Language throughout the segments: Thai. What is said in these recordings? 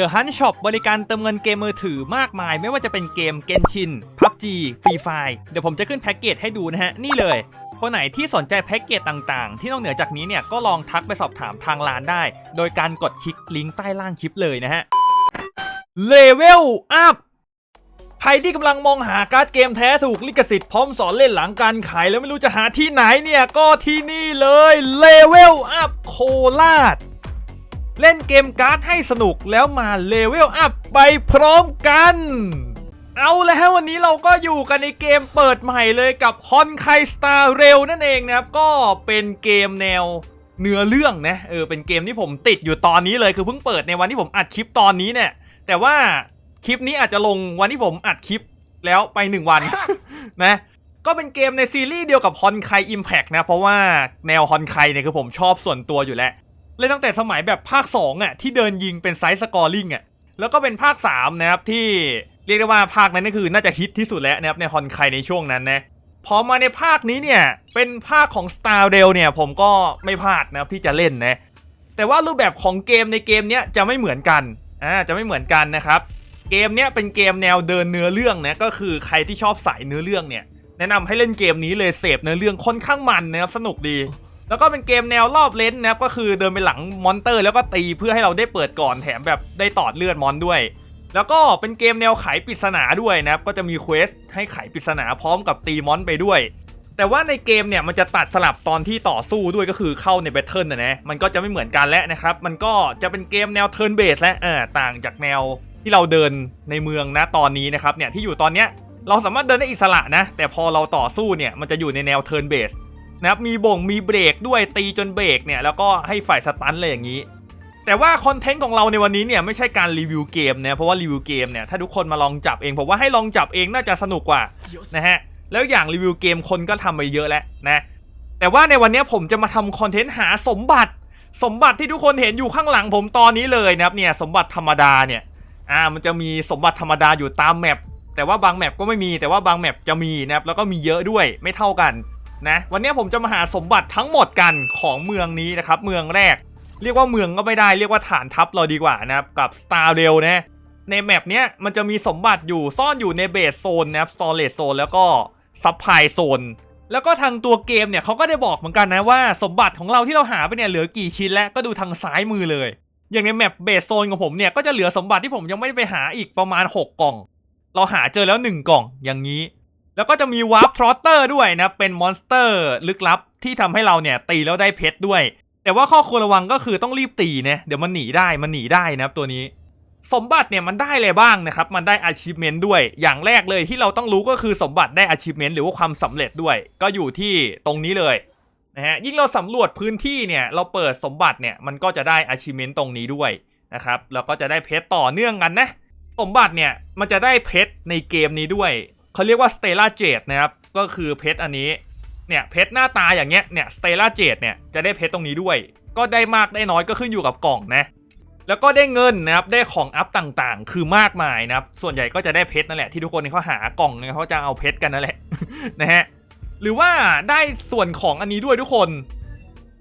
The Hunt Shop บริการเติมเงินเกมมือถือมากมาย ไม่ว่าจะเป็นเกม Genshin PUBG Free Fire เดี๋ยวผมจะขึ้นแพ็กเกจให้ดูนะฮะ นี่เลย คนไหนที่สนใจแพ็กเกจต่างๆ ที่นอกเหนือจากนี้เนี่ย ก็ลองทักไปสอบถามทางร้านได้ โดยการกดคลิกลิงก์ใต้ล่างคลิปเลยนะฮะ Level Up ใครที่กำลังมองหาการ์ดเกมแท้ถูกลิขสิทธิ์พร้อมสอนเล่นหลังการขายแล้วไม่รู้จะหาที่ไหนเนี่ยก็ที่นี่เลย Level Up โคราช เล่นเกมการ์ดให้สนุกแล้วมาเลเวลอัพไปพร้อมกัน เอาแล้ววันนี้เราก็อยู่กันในเกมเปิดใหม่เลยกับฮอนไคสตาร์เรลนั่นเองนะครับ ก็เป็นเกมแนวเนื้อเรื่องนะเออเป็นเกมที่ผมติดอยู่ตอนนี้เลยคือเพิ่งเปิดในวันที่ผมอัดคลิปตอนนี้เนี่ย แต่ว่าคลิปนี้อาจจะลงวันที่ผมอัดคลิปแล้วไป 1 วันนะก็เป็นเกมในซีรีส์เดียวกับฮอนไคอิมแพกนะ เพราะว่าแนวฮอนไคเนี่ยคือผมชอบส่วนตัวอยู่แล้ว เล่นตั้งแต่สมัยแบบภาค2อะที่เดินยิงเป็นไซส์สกอร์ลิงอะแล้วก็เป็นภาค3นะครับที่เรียกได้ว่าภาคนั้นก็คือน่าจะฮิตที่สุดแล้วนะครับในฮอนไคในช่วงนั้นนะพอมาในภาคนี้เนี่ยเป็นภาคของ Star r a i l เนี่ยผมก็ไม่พลาดนะครับที่จะเล่นนะแต่ว่ารูปแบบของเกมในเกมเนี้ยจะไม่เหมือนกันอ่าจะไม่เหมือนกันนะครับเกมเนี้ยเป็นเกมแนวเดินเนื้อเรื่องนะก็คือใครที่ชอบสายเนื้อเรื่องเนี่ยแนะนำให้เล่นเกมนี้เลยเสพเนื้อเรื่องค่อนข้างมันนะครับสนุกดี แล้วก็เป็นเกมแนวรอบเลนนะครับก็คือเดินไปหลังมอนเตอร์ แล้วก็ตีเพื่อให้เราได้เปิดก่อนแถมแบบได้ตอดเลือดมอนด้วย แล้วก็เป็นเกมแนวไขปริศนาด้วยนะครับก็จะมีเควสให้ไขปริศนาพร้อมกับตีมอนไปด้วย แต่ว่าในเกมเนี่ยมันจะตัดสลับตอนที่ต่อสู้ด้วยก็คือเข้าในแบทเทิลนะนะมันก็จะไม่เหมือนกันแล้วนะครับมันก็จะเป็นเกมแนวเทิร์นเบสและอ่าต่างจากแนวที่เราเดินในเมืองนะตอนนี้นะครับเนี่ยที่อยู่ตอนเนี้ยเราสามารถเดินได้อิสระนะ แต่พอเราต่อสู้เนี่ยมันจะอยู่ในแนวเทิร์นเบส นะครับมีบ่งมีเบรกด้วยตีจนเบรกเนี่ยแล้วก็ให้ฝ่ายสตันเลยอย่างนี้ แต่ว่าคอนเทนต์ของเราในวันนี้เนี่ยไม่ใช่การรีวิวเกมนะเพราะว่ารีวิวเกมเนี่ยถ้าทุกคนมาลองจับเองผมว่าให้ลองจับเองน่าจะสนุกกว่านะฮะแล้วอย่างรีวิวเกมคนก็ทำไปเยอะแล้วนะแต่ว่าในวันนี้ผมจะมาทำคอนเทนต์หาสมบัติ สมบัติที่ทุกคนเห็นอยู่ข้างหลังผมตอนนี้เลยนะครับเนี่ยสมบัติธรรมดาเนี่ยอ่ามันจะมีสมบัติธรรมดาอยู่ตามแมปแต่ว่าบางแมปก็ไม่มีแต่ว่าบางแมปจะมีนะครับแล้วก็มีเยอะด้วยไม่เท่ากัน นะวันนี้ผมจะมาหาสมบัติทั้งหมดกันของเมืองนี้นะครับเมืองแรก เรียกว่าเมืองก็ไม่ได้เรียกว่าฐานทัพเราดีกว่านะครับกับ Star r a i l นะในแมปเนี้ยมันจะมีสมบัติอยู่ซ่อนอยู่ในเบสโซนนะครับ Storage Zone แล้วก็ Supply Zone แล้วก็ทางตัวเกมเนี่ยเขาก็ได้บอกเหมือนกันนะว่าสมบัติของเราที่เราหาไปเนี่ยเหลือกี่ชิ้นแล้วก็ดูทางซ้ายมือเลย อย่างในแมปเบสโซนของผมเนี่ยก็จะเหลือสมบัติที่ผมยังไม่ได้ไปหาอีกประมาณ 6 กล่อง เราหาเจอแล้ว 1 กล่องอย่างนี้ แล้วก็จะมีวาร์ปทรอตเตอร์ด้วยนะ เป็นมอนสเตอร์ลึกลับที่ทำให้เราเนี่ยตีแล้วได้เพชรด้วย แต่ว่าข้อควรระวังก็คือต้องรีบตีนะเดี๋ยวมันหนีได้มันหนีได้นะครับตัวนี้ สมบัติเนี่ยมันได้อะไรบ้างนะครับ มันได้ achievement ด้วย อย่างแรกเลยที่เราต้องรู้ก็คือสมบัติได้ achievement หรือว่าความสำเร็จด้วย ก็อยู่ที่ตรงนี้เลยนะฮะยิ่งเราสำรวจพื้นที่เนี่ยเราเปิดสมบัติเนี่ยมันก็จะได้ achievement ตรงนี้ด้วยนะครับแล้วก็จะได้เพชรต่อเนื่องกันนะสมบัติเนี่ยมันจะได้เพชรในเกมนี้ด้วย เขาเรียกว่า Stella Jade นะครับ ก็คือเพชรอันนี้ เนี่ยเพชรหน้าตาอย่างเงี้ย เนี่ย Stella Jade เนี่ยจะได้เพชรตรงนี้ด้วย ก็ได้มากได้น้อยก็ขึ้นอยู่กับกล่องนะ แล้วก็ได้เงินนะครับ ได้ของอัพต่างๆ คือมากมายนะครับ ส่วนใหญ่ก็จะได้เพชรนั่นแหละที่ทุกคนเขาหากล่องเนี่ยเขาจะเอาเพชรกันนั่นแหละนะฮะ หรือว่าได้ส่วนของอันนี้ด้วยทุกคน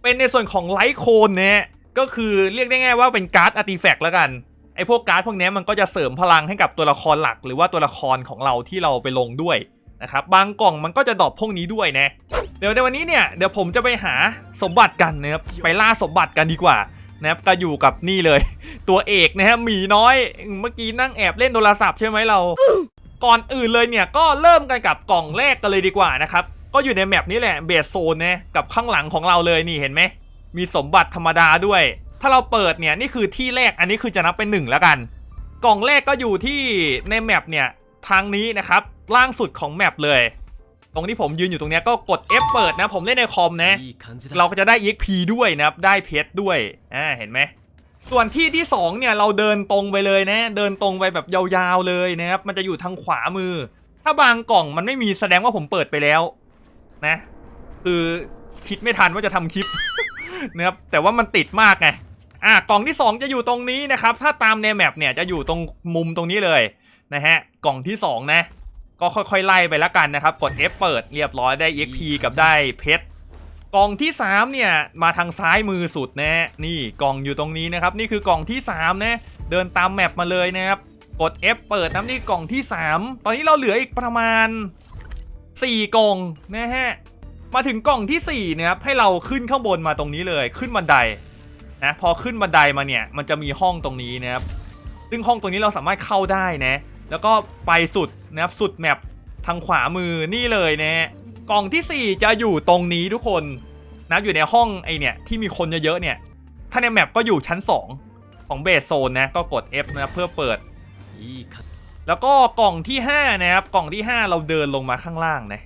เป็นในส่วนของไลท์โคนเนี่ยก็คือเรียกได้ง่ายว่าเป็นการ์ดอาร์ติแฟกต์แล้วกัน ไอ้พวกการ์ดพวกนี้มันก็จะเสริมพลังให้กับตัวละครหลัก หรือว่าตัวละครของเราที่เราไปลงด้วยนะครับบางกล่องมันก็จะดรอปพวกนี้ด้วยนะเดี๋ยวในวันนี้เนี่ยเดี๋ยวผมจะไปหาสมบัติกันนะครับไปล่าสมบัติกันดีกว่านะครับก็อยู่กับนี่เลย ตัวเอกนะฮะหมีน้อยเมื่อกี้นั่งแอบเล่นโทรศัพท์ใช่ไหมเรา ก่อนอื่นเลยเนี่ยก็เริ่มกันกับกล่องแรกกันเลยดีกว่านะครับก็อยู่ในแมปนี้แหละเบสโซนนะกับข้างหลังของเราเลยนี่เห็นไหมมีสมบัติธรรมดาด้วย ถ้าเราเปิดเนี่ยนี่คือที่แรกอันนี้คือจะนับเป็นหนึ่งแล้วกัน กล่องแรกก็อยู่ที่ในแมปเนี่ยทางนี้นะครับล่างสุดของแมปเลย ตรงที่ผมยืนอยู่ตรงนี้ก็กด F เปิดนะ ผมเล่นในคอมนะ เราก็จะได้ EXP ด้วยนะครับ ได้เพชรด้วยอ่าเห็นไหมส่วนที่ที่2เนี่ยเราเดินตรงไปเลยนะ เดินตรงไปแบบยาวๆเลยนะครับ มันจะอยู่ทางขวามือ ถ้าบางกล่องมันไม่มีแสดงว่าผมเปิดไปแล้ว นะ คือคิดไม่ทันว่าจะทำคลิปนะครับแต่ว่ามันติดมากไง อ่ากล่องที่ 2 จะอยู่ตรงนี้นะครับ ถ้าตามในแมปเนี่ยจะอยู่ตรงมุมตรงนี้เลยนะฮะ กล่องที่ 2 นะ ก็ค่อยๆไล่ไปแล้วกันนะครับ กด F เปิดเรียบร้อยได้ EXP กับได้เพชร กล่องที่ 3 เนี่ย มาทางซ้ายมือสุดนะฮะนี่กล่องอยู่ตรงนี้นะครับ นี่คือกล่องที่ 3 นะ เดินตามแมปมาเลยนะครับ กด F เปิดน้ำนี่กล่องที่ 3 ตอนนี้เราเหลืออีกประมาณ 4 กล่องนะฮะ มาถึงกล่องทีสี่4นะครับ ให้เราขึ้นข้างบนมาตรงนี้เลย ขึ้นบันได นะพอขึ้นบันไดมาเนี่ยมันจะมีห้องตรงนี้นะครับซึ่งห้องตรงนี้เราสามารถเข้าได้นะแล้วก็ไปสุดนะครับสุดแมปทางขวามือนี่เลยนะฮะกล่องที่ 4 จะอยู่ตรงนี้ทุกคนนะอยู่ในห้องไอเนี่ยที่มีคนเยอะๆเนี่ยถ้าในแมปก็อยู่ชั้น 2 ของเบสโซนนะก็กด F นะเพื่อเปิด แล้วก็กล่องที่5นะครับกล่องที่ 5 เราเดินลงมาข้างล่างนะ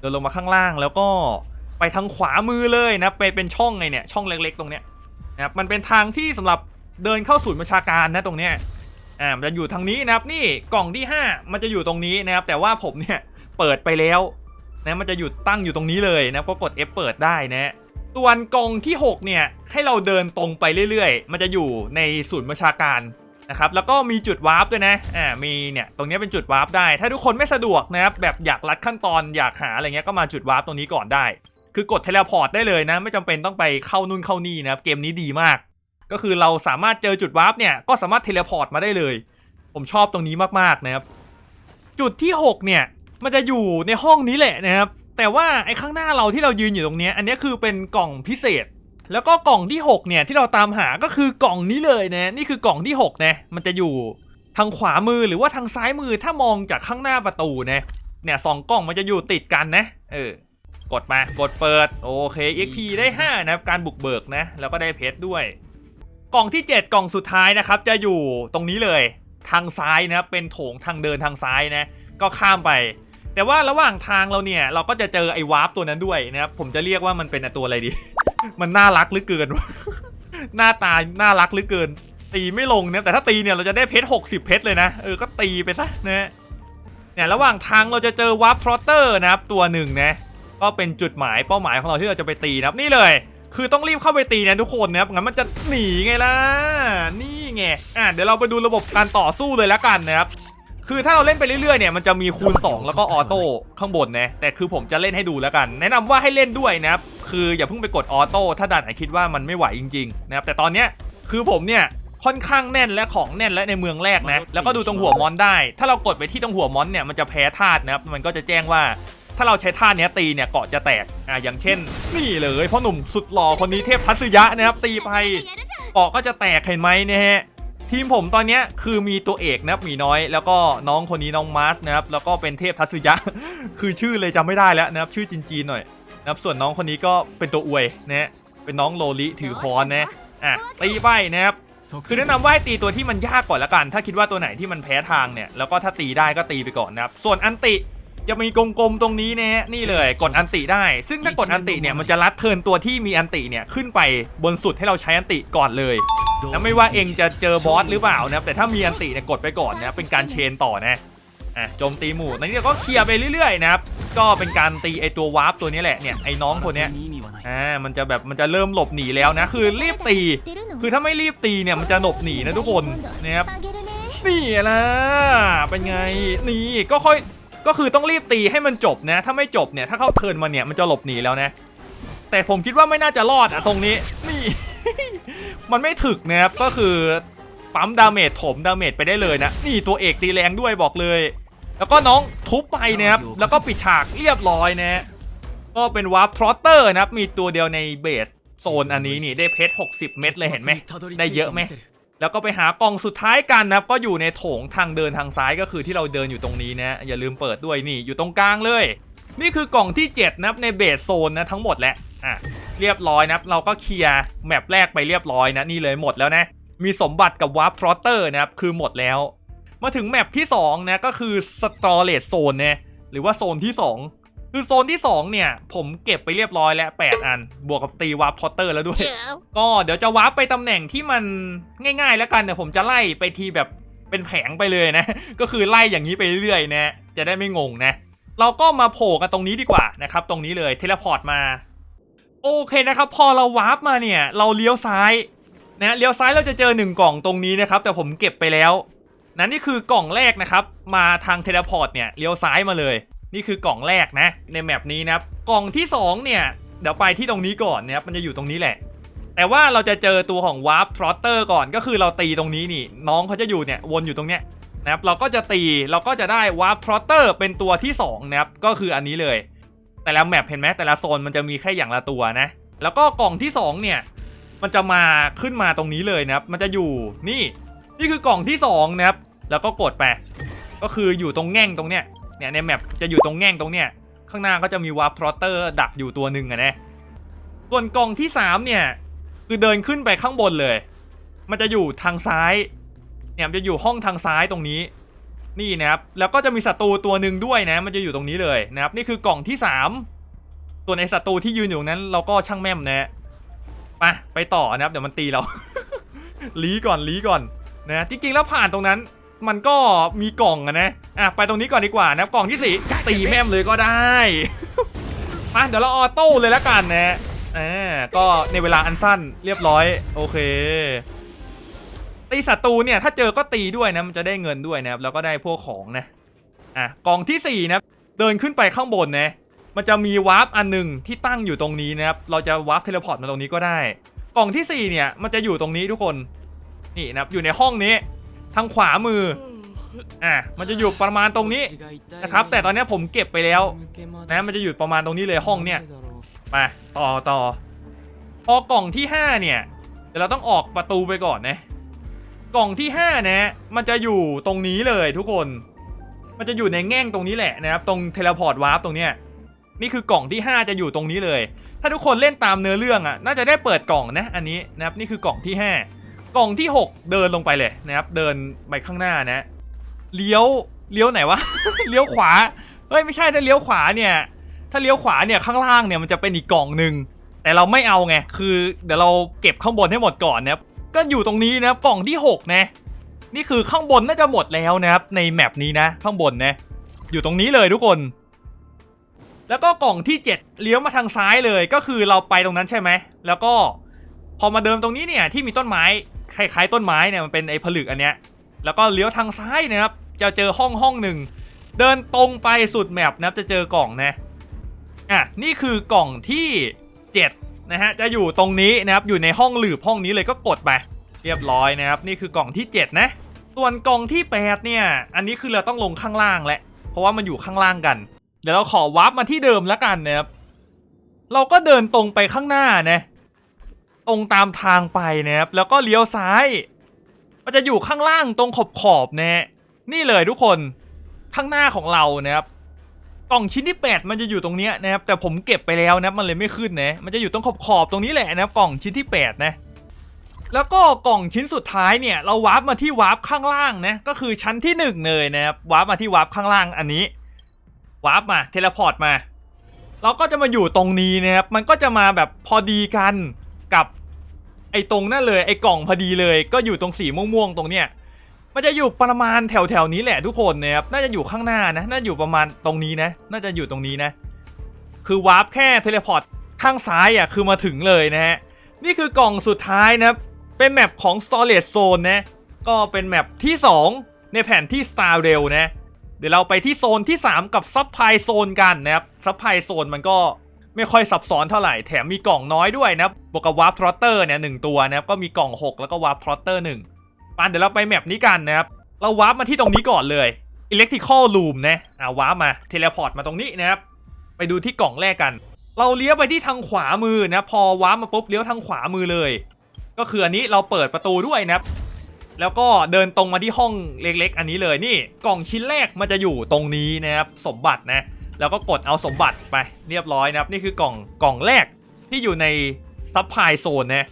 เดินลงมาข้างล่างแล้วก็ไปทางขวามือเลยนะไปเป็นช่องไงเนี่ยช่องเล็กๆ ตรงเนี้ย นะครับมันเป็นทางที่สำหรับเดินเข้าศูนย์ประชาการนะตรงเนี้ยอ่ามันจะอยู่ทางนี้นะครับนี่กล่องที่ 5 มันจะอยู่ตรงนี้นะครับ แต่ว่าผมเนี่ยเปิดไปแล้วนะมันจะอยู่ตั้งอยู่ตรงนี้เลยนะก็กด F เปิดได้นะส่วนกล่องที่ 6 เนี่ยให้เราเดินตรงไปเรื่อยๆ มันจะอยู่ในศูนย์ประชาการนะครับแล้วก็มีจุดวาร์ปด้วยนะอ่ามีเนี่ยตรงนี้เป็นจุดวาร์ปได้ ถ้าทุกคนไม่สะดวกนะครับแบบอยากลัดขั้นตอนอยากหาอะไรเงี้ยก็มาจุดวาร์ปตรงนี้ก่อนได้ คือกดเทเลพอร์ตได้เลยนะ ไม่จำเป็นต้องไปเข้านู่นเข้านี่นะครับเกมนี้ดีมาก ก็คือเราสามารถเจอจุดวาร์ปเนี่ยก็สามารถเทเลพอร์ตมาได้เลย ผมชอบตรงนี้มากๆนะครับ จุดที่ 6 เนี่ย มันจะอยู่ในห้องนี้แหละนะครับ แต่ว่าไอ้ข้างหน้าเราที่เรายืนอยู่ตรงนี้ อันนี้คือเป็นกล่องพิเศษ แล้วก็กล่องที่ 6 เนี่ยที่เราตามหาก็คือกล่องนี้เลยนะนี่คือกล่องที่6นะมันจะอยู่ทางขวามือหรือว่าทางซ้ายมือถ้ามองจากข้างหน้าประตูนะเนี่ยสองกล่องมันจะอยู่ติดกันนะ เออ กดมากดเปิด โอเค XP ได้ 5 นะครับ การบุกเบิกนะ แล้วก็ได้เพชรด้วย กล่องที่ 7 กล่องสุดท้ายนะครับ จะอยู่ตรงนี้เลยทางซ้ายนะครับเป็นโถงทางเดินทางซ้ายนะ ก็ข้ามไป แต่ว่าระหว่างทางเราเนี่ย เราก็จะเจอไอ้วาร์ปตัวนั้นด้วยนะครับผมจะเรียกว่ามันเป็นตัวอะไรดี มันน่ารักหลือเกินหน้าตาน่ารักหลือเกิน ตีไม่ลงเนี่ยแต่ถ้าตีเนี่ยเราจะได้เพชร60 เพชรเลยนะเออก็ตีไปซะนะฮะเนี่ยระหว่างทางเราจะเจอวาร์ปทรอตเตอร์นะครับตัวหนึ่งนะ ก็เป็นจุดหมายเป้าหมายของเราที่เราจะไปตีนะครับนี่เลย คือต้องรีบเข้าไปตีนะทุกคนนะครับงั้นมันจะหนีไงล่ะนี่ไงอะเดี๋ยวเราไปดูระบบการต่อสู้เลยแล้วกันนะครับคือถ้าเราเล่นไปเรื่อยๆเนี่ยมันจะมีคูณ 2 แล้วก็ออโต้ข้างบนนะแต่คือผมจะเล่นให้ดูแล้วกัน แนะนำว่าให้เล่นด้วยนะครับคืออย่าเพิ่งไปกดออโต้ถ้าด่านไหนคิดว่ามันไม่ไหวจริงๆนะครับแต่ตอนเนี้ยคือผมเนี่ยค่อนข้างแน่นและของแน่นและในเมืองแรกนะแล้วก็ดูตรงหัวมอนได้ ถ้าเรากดไปที่ตรงหัวมอนเนี่ยมันจะแพ้ธาตุนะครับมันก็จะแจ้งว่า ถ้าเราใช้ท่าเนี้ยตีเนี่ยเกาะจะแตกอ่าอย่างเช่น นี่เลยพ่อหนุ่มสุดหล่อคนนี้เทพทัศยะนะครับตีไปเกาะก็จะแตกเห็นไหมเนี่ยฮะทีมผมตอนเนี้ยคือมีตัวเอกนะครับหมีน้อย แล้วก็น้องคนนี้น้องมาร์สนะครับแล้วก็เป็นเทพทัศยะ คือชื่อเลยจำไม่ได้แล้วนะครับชื่อจีนๆหน่อยนะครับส่วนน้องคนนี้ก็เป็นตัวอวยนะฮะเป็นน้องโลลิถือคอนนะอะตีไปนะครับคือแนะนำว่าให้ตีตัวที่มันยากก่อนละกัน ถ้าคิดว่าตัวไหนที่มันแพ้ทางเนี่ยแล้วก็ถ้าตีได้ก็ตีไปก่อนนะครับส่วนอันติ จะมีกลมๆตรงนี้นะฮะนี่เลยกดอันติได้ ซึ่งถ้ากดอันติเนี่ยมันจะลัดเทินตัวที่มีอันติเนี่ยขึ้นไปบนสุดให้เราใช้อันติก่อนเลยนะไม่ว่าเองจะเจอบอสหรือเปล่านะแต่ถ้ามีอันติเนี่ยกดไปก่อนนะเป็นการเชนต่อนะอะโจมตีหมู่ในนี้ก็เคลียร์ไปเรื่อยๆนะครับก็เป็นการตีไอตัววาร์ปตัวนี้แหละเนี่ยไอ้น้องคนนี้อ่ามันจะแบบมันจะเริ่มหลบหนีแล้วนะคือรีบตี คือถ้าไม่รีบตีเนี่ยมันจะหลบหนีนะทุกคนนะครับนี่ละเป็นไงนี่ก็ค่อย ก็คือต้องรีบตีให้มันจบนะ ถ้าไม่จบเนี่ยถ้าเข้าเทินมาเนี่ยมันจะหลบหนีแล้วนะ แต่ผมคิดว่าไม่น่าจะรอดอะตรงนี้นี่ มันไม่ถึกนะครับก็คือปั๊มดาเมจถมดาเมจไปได้เลยนะ นี่ตัวเอกตีแรงด้วยบอกเลย แล้วก็น้องทุบไปนะครับแล้วก็ปิดฉากเรียบร้อยนะก็เป็นวาร์ปทรอตเตอร์นะครับมีตัวเดียวในเบสโซนอันนี้นี่ได้เพชร60 เม็ดเลยเห็นไหมได้เยอะไหม แล้วก็ไปหากล่องสุดท้ายกันนะครับก็อยู่ในโถงทางเดินทางซ้ายก็คือที่เราเดินอยู่ตรงนี้นะอย่าลืมเปิดด้วยนี่อยู่ตรงกลางเลย นี่คือกล่องที่ 7 นะครับในเบสโซนนะทั้งหมดแหละอะเรียบร้อยนะครับเราก็เคลียร์แมปแรกไปเรียบร้อยนะนี่เลยหมดแล้วนะมีสมบัติกับวาร์ปทรอตเตอร์นะครับคือหมดแล้ว มาถึงแมปที่2นะก็คือสตอเรจโซนนี่ยหรือว่าโซนที่ 2 คือโซนที่ 2 เนี่ย ผมเก็บไปเรียบร้อยแล้ว 8 อัน บวกกับตีวาร์ปทรอตเตอร์แล้วด้วย ก็เดี๋ยวจะวาร์ปไปตำแหน่งที่มันง่ายๆ แล้วกันเดี๋ยวผมจะไล่ไปทีแบบเป็นแผงไปเลยนะ ก็คือไล่อย่างนี้ไปเรื่อยๆนะ จะได้ไม่งงนะ เราก็มาโผล่กันตรงนี้ดีกว่านะครับ ตรงนี้เลยเทเลพอร์ตมา โอเคนะครับ พอเราวาร์ปมาเนี่ย เราเลี้ยวซ้ายนะเลี้ยวซ้ายเราจะเจอหนึ่งกล่องตรงนี้นะครับ แต่ผมเก็บไปแล้วนั่นนี่คือกล่องแรกนะครับ มาทางเทเลพอร์ตเนี่ยเลี้ยวซ้ายมาเลย นี่คือกล่องแรกนะ ในแมปนี้นะครับกล่องที่สองเนี่ย เดี๋ยวไปที่ตรงนี้ก่อนนะครับมันจะอยู่ตรงนี้แหละ แต่ว่าเราจะเจอตัวของวาร์ปทรอตเตอร์ก่อนก็คือเราตีตรงนี้นี่ น้องเขาจะอยู่เนี่ยวนอยู่ตรงเนี้ยนะครับเราก็จะตีเราก็จะได้วาร์ปทรอตเตอร์เป็นตัวที่สองนะครับก็คืออันนี้เลย แต่ละแมปเห็นไหมแต่ละโซนมันจะมีแค่อย่างละตัวนะ แล้วก็กล่องที่สองเนี่ย มันจะมาขึ้นมาตรงนี้เลยนะครับ มันจะอยู่นี่ นี่คือกล่องที่สองนะครับแล้วก็กดไปก็คืออยู่ตรงแง่งตรงเนี้ย เนี่ยในแมปจะอยู่ตรงแง่งตรงเนี้ยข้างหน้าก็จะมีวาร์ปทรอตเตอร์ดักอยู่ตัวหนึ่งอะนะส่วนกล่องที่สามเนี่ย คือเดินขึ้นไปข้างบนเลย มันจะอยู่ทางซ้าย เนี่ยมันจะอยู่ห้องทางซ้ายตรงนี้ นี่นะครับ แล้วก็จะมีศัตรูตัวหนึ่งด้วยนะ มันจะอยู่ตรงนี้เลยนะครับ นี่คือกล่องที่สามส่วนไอศัตรูที่ยืนอยู่นั้น เราก็ช่างแม่มนะไปไปต่อนะครับ เดี๋ยวมันตีเรา ลีก่อนลีก่อนนะ จริงๆแล้วผ่านตรงนั้น มันก็มีกล่องอะนะอะไปตรงนี้ก่อนดีกว่านะกล่องที่สี่ตีแม่มเลยก็ได้ มาเดี๋ยวเราออโต้เลยแล้วกันนะอ่าก็ในเวลาอันสั้นเรียบร้อย โอเคตีศัตรูเนี่ยถ้าเจอก็ตีด้วยนะมันจะได้เงินด้วยนะครับแล้วก็ได้พวกของนะอะกล่องที่สี่นะครับเดินขึ้นไปข้างบนนะมันจะมีวาร์ปอันหนึ่งที่ตั้งอยู่ตรงนี้นะครับเราจะวาร์ปเทเลพอร์ตมาตรงนี้ก็ได้ กล่องที่สี่เนี่ยมันจะอยู่ตรงนี้ทุกคนนี่นะครับอยู่ในห้องนี้ ทางขวามืออะมันจะอยู่ประมาณตรงนี้นะครับ แต่ตอนนี้ผมเก็บไปแล้วนะมันจะอยู่ประมาณตรงนี้เลยห้องเนี่ยไปต่อต่อพอกล่องที่ 5 เนี่ยเดี๋ยวเราต้องออกประตูไปก่อนนะกล่องที่5นะมันจะอยู่ตรงนี้เลยทุกคน มันจะอยู่ในแง่งตรงนี้แหละนะครับ ตรงเทเลพอร์ตวาร์ปตรงเนี้ยนี่คือกล่องที่ 5 จะอยู่ตรงนี้เลย ถ้าทุกคนเล่นตามเนื้อเรื่องอะ น่าจะได้เปิดกล่องนะ อันนี้นะครับ นี่คือกล่องที่ 5 กล่องที่ 6 เดินลงไปเลยนะครับ เดินไปข้างหน้านะเลี้ยวเลี้ยวไหนวะ เลี้ยวขวา เฮ้ยไม่ใช่ถ้าเลี้ยวขวาเนี่ย ถ้าเลี้ยวขวาเนี่ยข้างล่างเนี่ยมันจะเป็นอีกกล่องหนึ่งแต่เราไม่เอาไง คือเดี๋ยวเราเก็บข้างบนให้หมดก่อนนะครับ ก็อยู่ตรงนี้นะครับกล่องที่ 6 นะ นี่คือข้างบนน่าจะหมดแล้วนะครับ ในแมปนี้นะ ข้างบนนะ อยู่ตรงนี้เลยทุกคน แล้วก็กล่องที่ 7 เลี้ยวมาทางซ้ายเลย ก็คือเราไปตรงนั้นใช่ไหม แล้วก็พอมาเดิมตรงนี้เนี่ยที่มีต้นไม้ คล้ายๆต้นไม้เนี่ยมันเป็นไอ้ผลึกอันเนี้ยแล้วก็เลี้ยวทางซ้ายนะครับจะเจอห้องห้องหนึ่งเดินตรงไปสุดแมปนะครับจะเจอกล่องนะอะนี่คือกล่องที่ 7 นะฮะจะอยู่ตรงนี้นะครับอยู่ในห้องหลืบห้องนี้เลยก็กดไปเรียบร้อยนะครับนี่คือกล่องที่ 7 นะ ส่วนกล่องที่ 8 เนี่ย อันนี้คือเราต้องลงข้างล่างแหละ เพราะว่ามันอยู่ข้างล่างกัน เดี๋ยวเราขอวาร์ปมาที่เดิมแล้วกันนะครับเราก็เดินตรงไปข้างหน้านะ ตรงตามทางไปนะครับแล้วก็เลี้ยวซ้าย มันจะอยู่ข้างล่างตรงขอบขอบนะนี่เลยทุกคนข้างหน้าของเรานะครับกล่องชิ้นที่ 8 มันจะอยู่ตรงนี้นะครับแต่ผมเก็บไปแล้วนะมันเลยไม่ขึ้นนะมันจะอยู่ตรงขอบขอบตรงนี้แหละนะครับกล่องชิ้นที่ 8 นะแล้วก็กล่องชิ้นสุดท้ายเนี่ยเราวาร์ปมาที่วาร์ปข้างล่างนะก็คือชั้นที่1เลยนะครับวาร์ปมาที่วาร์ปข้างล่างอันนี้วาร์ปมาเทเลพอร์ตมา เราก็จะมาอยู่ตรงนี้นะครับมันก็จะมาแบบพอดีกัน ไอ้ตรงนั่นเลยไอ้กล่องพอดีเลย ก็อยู่ตรงสีม่วงๆตรงเนี้ยมันจะอยู่ประมาณแถวๆนี้แหละทุกคนนะครับน่าจะอยู่ข้างหน้านะ น่าจะอยู่ประมาณตรงนี้นะ น่าจะอยู่ตรงนี้นะ คือวาร์ปแค่เทเลพอร์ตข้างซ้ายอะคือมาถึงเลยนะฮะนี่คือกล่องสุดท้ายนะครับเป็นแมปของ Storage Zone นะก็เป็นแมปที่ 2 ในแผนที่ Star Rail นะเดี๋ยวเราไปที่โซนที่ 3 กับ Supply Zone กันนะครับ Supply Zone มันก็ ไม่ค่อยซับซ้อนเท่าไหร่แถมมีกล่องน้อยด้วยนะครับบวกกับ Warp Trotter เนี่ยหนึ่งตัวนะครับก็มีกล่อง 6 แล้วก็ Warp Trotter 1ปานเดี๋ยวเราไปแมปนี้กันนะครับเราวาร์ปมาที่ตรงนี้ก่อนเลย Electrical Room นะอ่าวาร์ปมาเทเลพอร์ตมาตรงนี้นะครับไปดูที่กล่องแรกกัน เราเลี้ยวไปที่ทางขวามือนะพอวาร์ปมาปุ๊บเลี้ยวทางขวามือเลย ก็คืออันนี้เราเปิดประตูด้วยนะครับแล้วก็เดินตรงมาที่ห้องเล็ก ๆ อันนี้เลยนี่กล่องชิ้นแรกมันจะอยู่ตรงนี้นะครับสมบัตินะ แล้วก็กดเอาสมบัติไปเรียบร้อยนะครับ นี่คือกล่องกล่องแรกที่อยู่ในซับพลายโซนนะ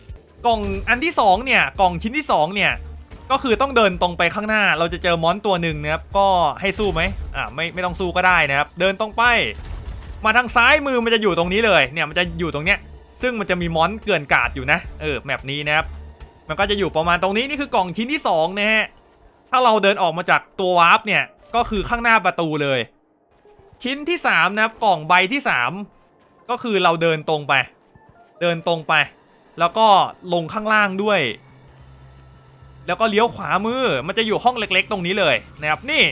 กล่องอันที่สองเนี่ยกล่องชิ้นที่สองเนี่ยก็คือต้องเดินตรงไปข้างหน้า เราจะเจอมอนตัวหนึ่งนะครับก็ให้สู้ไหมอ่าไม่ไม่ต้องสู้ก็ได้นะครับ เดินตรงไป มาทางซ้ายมือมันจะอยู่ตรงนี้เลยเนี่ยมันจะอยู่ตรงเนี้ยซึ่งมันจะมีมอนเกลื่อนกาดอยู่นะเออแมปนี้นะครับ มันก็จะอยู่ประมาณตรงนี้นี่คือกล่องชิ้นที่สองนะฮะถ้าเราเดินออกมาจากตัววาร์ปเนี่ยก็คือข้างหน้าประตูเลย ชิ้นที่สามนะครับกล่องใบที่สามก็คือเราเดินตรงไป เดินตรงไป แล้วก็ลงข้างล่างด้วย แล้วก็เลี้ยวขวามือมันจะอยู่ห้องเล็กๆ ตรงนี้เลยนะครับนี่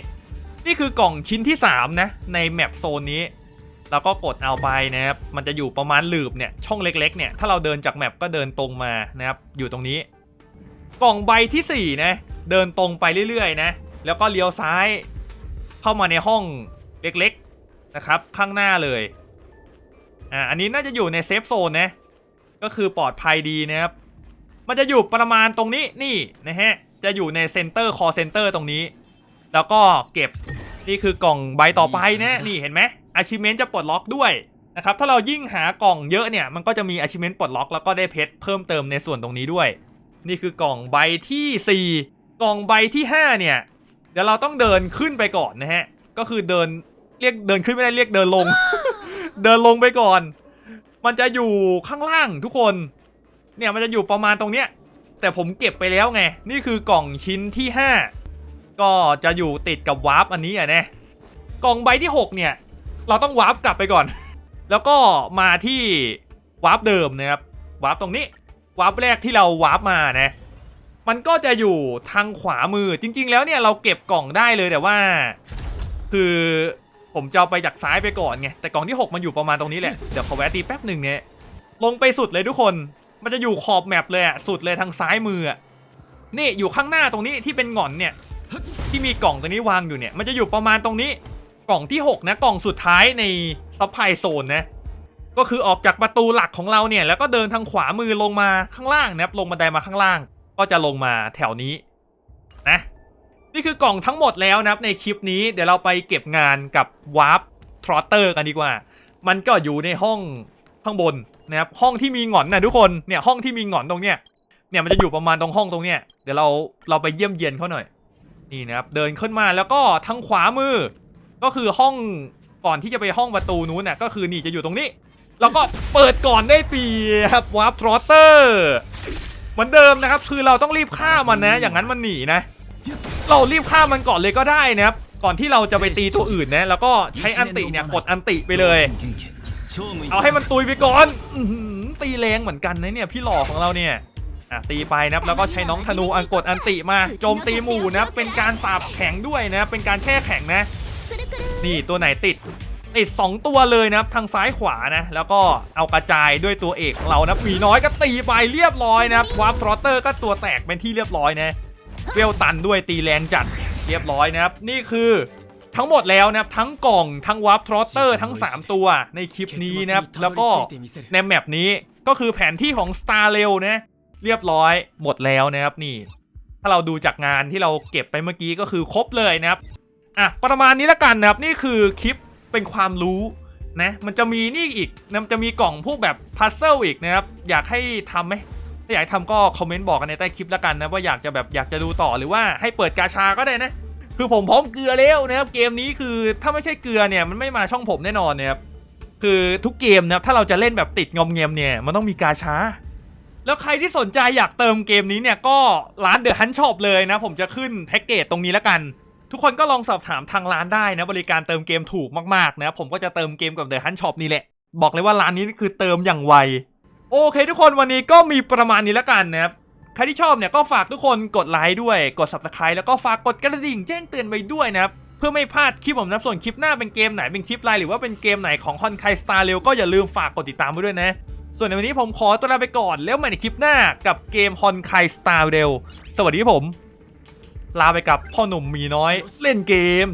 นี่คือกล่องชิ้นที่ 3 นะ ในแมปโซนนี้ แล้วก็กดเอาไปนะครับมันจะอยู่ประมาณหลืบเนี่ยช่องเล็กๆเนี่ยถ้าเราเดินจากแมปก็เดินตรงมานะครับอยู่ตรงนี้ กล่องใบที่4นะเดินตรงไปเรื่อยๆนะแล้วก็เลี้ยวซ้าย เข้ามาในห้องเล็กๆ นะครับข้างหน้าเลยอ่าอันนี้น่าจะอยู่ในเซฟโซนนะก็คือปลอดภัยดีนะครับมันจะอยู่ประมาณตรงนี้นี่นะฮะจะอยู่ในเซ็นเตอร์คอเซ็นเตอร์ตรงนี้ แล้วก็เก็บนี่คือกล่องใบต่อไปนะนี่เห็นไหม achievement จะปลดล็อกด้วยนะครับถ้าเรายิ่งหากล่องเยอะเนี่ยมันก็จะมี achievement ปลดล็อกแล้วก็ได้เพชรเพิ่มเติมในส่วนตรงนี้ด้วย นี่คือกล่องใบที่ 4 กล่องใบที่ 5 เนี่ยเดี๋ยวเราต้องเดินขึ้นไปก่อนนะฮะก็คือเดิน เรียกเดินขึ้นไม่ได้เรียกเดินลง เดินลงไปก่อน มันจะอยู่ข้างล่างทุกคน เนี่ยมันจะอยู่ประมาณตรงเนี้ย แต่ผมเก็บไปแล้วไง นี่คือกล่องชิ้นที่ 5 ก็จะอยู่ติดกับวาร์ปอันนี้อะนะกล่องใบที่ 6 เนี่ย เราต้องวาร์ปกลับไปก่อน แล้วก็มาที่วาร์ปเดิมนะครับวาร์ปตรงนี้วาร์ปแรกที่เราวาร์ปมานะมันก็จะอยู่ทางขวามือจริง ๆ แล้วเนี่ยเราเก็บกล่องได้เลยแต่ว่า คือ ผมจะเอาไปจากซ้ายไปก่อนไงแต่กล่องที่ 6 มันอยู่ประมาณตรงนี้แหละเดี๋ยวขอแวะตีแป๊บหนึ่งเนี่ยลงไปสุดเลยทุกคน มันจะอยู่ขอบแมปเลยอะสุดเลยทางซ้ายมืออะนี่อยู่ข้างหน้าตรงนี้ที่เป็นหงอนเนี่ยที่มีกล่องตัวนี้วางอยู่เนี่ย มันจะอยู่ประมาณตรงนี้กล่องที่ 6 นะ กล่องสุดท้ายในซัพพลายโซนนะก็คือออกจากประตูหลักของเราเนี่ย แล้วก็เดินทางขวามือลงมาข้างล่างนะครับลงบันไดมาข้างล่าง ก็จะลงมาแถวนี้นะ นี่คือกล่องทั้งหมดแล้วนะครับในคลิปนี้เดี๋ยวเราไปเก็บงานกับวาร์ปทรอเตอร์กันดีกว่า มันก็อยู่ในห้องข้างบนนะครับห้องที่มีหงอนนะทุกคนเนี่ยห้องที่มีหงอนตรงเนี้ยเนี่ยมันจะอยู่ประมาณตรงห้องตรงเนี้ยเดี๋ยวเราเราไปเยี่ยมเยียนเขาหน่อยนี่นะครับเดินขึ้นมาแล้วก็ทางขวามือ ก็คือห้องก่อนที่จะไปห้องประตูนู้นน่ะก็คือนี่จะอยู่ตรงนี้แล้วก็เปิดก่อนได้เปรียบวาร์ปทรอเตอร์เหมือนเดิมนะครับ คือเราต้องรีบฆ่ามันนะ อย่างนั้นมันหนีนะ เรารีบฆ่ามันก่อนเลยก็ได้นะครับ ก่อนที่เราจะไปตีตัวอื่นนะ แล้วก็ใช้อันติเนี่ยกดอันติไปเลย เอาให้มันตุยไปก่อนตีแรงเหมือนกันนะเนี่ยพี่หล่อของเราเนี่ยอะตีไปนะครับแล้วก็ใช้น้องธนูอันกดอันติมาโจมตีหมู่นะครับเป็นการสาบแข็งด้วยนะเป็นการแช่แข็งนะ นี่ตัวไหนติดติด 2 ตัวเลยนะครับทางซ้ายขวานะ แล้วก็เอากระจายด้วยตัวเอกของเรานะผีน้อยก็ตีไปเรียบร้อยนะครับวาร์ปทรอเตอร์ก็ตัวแตกเป็นที่เรียบร้อยนะ เวลตันด้วยตีแรงจัดเรียบร้อยนะครับ นี่คือทั้งหมดแล้วนะครับทั้งกล่องทั้งวาร์ปทรอเตอร์ทั้ง 3 ตัวในคลิปนี้นะครับ แล้วก็ในแมปนี้ก็คือแผนที่ของ Star เร็วนะเรียบร้อยหมดแล้วนะครับนี่ ถ้าเราดูจากงานที่เราเก็บไปเมื่อกี้ก็คือครบเลยนะครับอะประมาณนี้ละกันนะครับนี่คือคลิปเป็นความรู้นะมันจะมีนี่อีกมันจะมีกล่องพวกแบบพัซเซิลอีกนะครับอยากให้ทำไหม ถ้าอยากทำก็คอมเมนต์บอกกันในใต้คลิปแล้วกันนะว่าอยากจะแบบอยากจะดูต่อหรือว่าให้เปิดกาชาก็ได้นะ คือผมพร้อมเกลือแล้วนะครับเกมนี้คือถ้าไม่ใช่เกลือเนี่ยมันไม่มาช่องผมแน่นอนนะครับคือทุกเกมนะครับถ้าเราจะเล่นแบบติดงอมเงียมเนี่ยมันต้องมีกาชาแล้วใครที่สนใจอยากเติมเกมนี้เนี่ยก็ร้านเดอะฮันช็อปเลยนะ ผมจะขึ้นแพ็กเกจตรงนี้แล้วกัน ทุกคนก็ลองสอบถามทางร้านได้นะ บริการเติมเกมถูกมากๆนะ ผมก็จะเติมเกมกับเดอะฮันช็อปนี่แหละ บอกเลยว่าร้านนี้คือเติมอย่างไว โอเคทุกคนวันนี้ก็มีประมาณนี้แล้วกันนะครับใครที่ชอบเนี่ยก็ฝากทุกคนกดไลค์ด้วยกด subscribe แล้วก็ฝากกดกระดิ่งแจ้งเตือนไว้ด้วยนะครับเพื่อไม่พลาดคลิปผมนะส่วนคลิปหน้าเป็นเกมไหนเป็นคลิปไลน์หรือว่าเป็นเกมไหนของฮอนไคสตาร์เร็วก็อย่าลืมฝากกดติดตามไว้ด้วยนะ ส่วนในวันนี้ผมขอตัวลาไปก่อนแล้วใหม่ในคลิปหน้ากับเกมฮอนไคสตาร์เร็วสวัสดีผม ลาไปกับพ่อหนุ่มมีน้อยเล่นเกม